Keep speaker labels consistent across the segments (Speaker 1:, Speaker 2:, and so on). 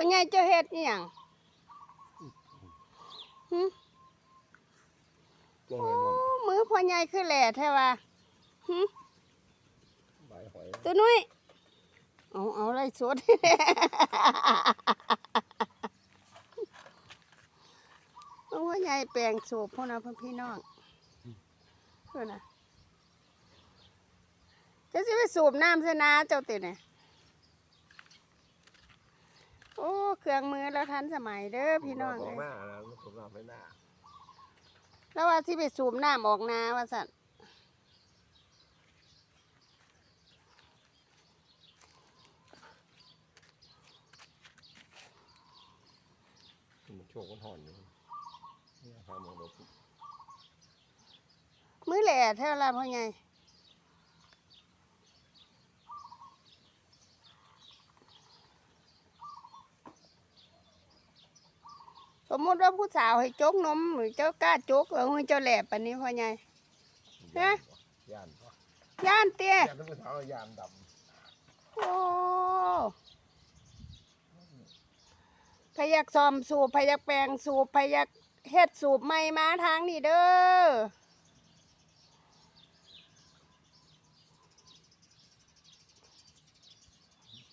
Speaker 1: พ่อใหญ่เจ้าเฮ็ดอีหยังหึ
Speaker 2: ตัว
Speaker 1: โอ้
Speaker 2: เลยนอน
Speaker 1: มือพ่อใหญ่คือแหล่แท้ว่าหึ
Speaker 2: ใบหอย
Speaker 1: ตัวนุ้ยเอาเอาอะไรสด โอ้ยายแปลงสูบพ่อนะพ่อพี่น้องเพื่อนนะจะสิไปสูบน้ำซะนะเจ้าติเนี่ย โอ้เครื่องมือแล้วทันสมัยเด้อพี่น้อง
Speaker 2: บ
Speaker 1: เล
Speaker 2: อก
Speaker 1: ย
Speaker 2: หน้านะผมรับไม่หน้า
Speaker 1: แล้วว่าที่ไปสูบน้ำออกนาว่าสัตว์
Speaker 2: มันโชคมันห่อนอยู่นี่พามองรถ
Speaker 1: มือแหล่เท่าไรพ่อให มมติว่าผู้สาวให้จกนมหรือเจ้ากล้าจกเออให้เจ้าแหลบปันนี้พ่อใหญ่ฮะ
Speaker 2: ย่านปะ
Speaker 1: ย่านเตี้ย
Speaker 2: ย่านทุกคนเอาย่านด
Speaker 1: โอ้พยักซอมสูบพยักแปลงสูบพยักเฮ็ดสูบไม่มาทางนี่เด้อ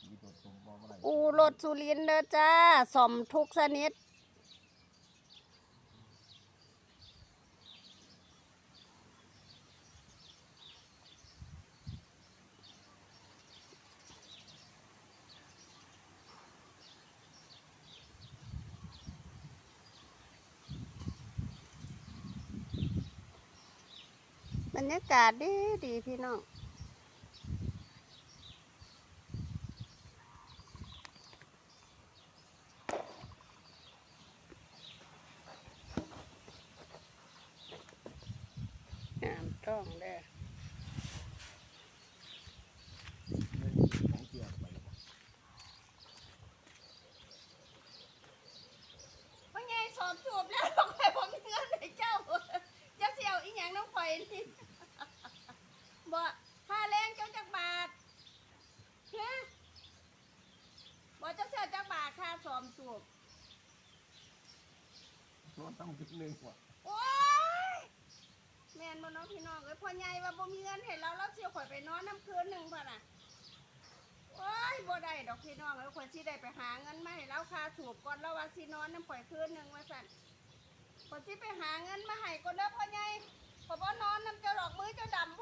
Speaker 1: ำ
Speaker 2: มีตัวตรงบอกอะไร
Speaker 1: อูรถสุรินทร์เด้อจ้าสอมทุกชนิด บรรยากาศดีดีพี่น้องงามท้องเด้อ
Speaker 2: ของเกียร์ไป
Speaker 1: ว่าไงสอบจูบแล้วข่อยผมมีเงินให้เจ้าเจ้าเสียวอีหยังน้องข่อยนี่ บ่ค่าแรงเจ้าจักบาทฮะบ่เจ้าเสียวจักบาทค่าสอมสูบ
Speaker 2: นอนตั้งจุดหนึ่งว่ะ
Speaker 1: โอ้ยแม่นบ่เน้องพี่น้องเอ้ยพ่อใหญ่ว่าบ่มีเงินให้เราเราเสียวข่อยไปนอนน้ำคืนหนึ่งพ่อน่ะโอ้ยบ่ได้ดอกพี่น้องเอ้ยข่อยสิได้ไปหาเงินมาให้เราค่าสูบก่อนแล้วว่าสินอนน้ำข่อยคืนหนึ่งว่าสั่นคนที่ไปหาเงินมาให้ก็เด้อพ่อใหญ่ขอบ่นอนน้ำเจ้าดอกมือเจ้าดำ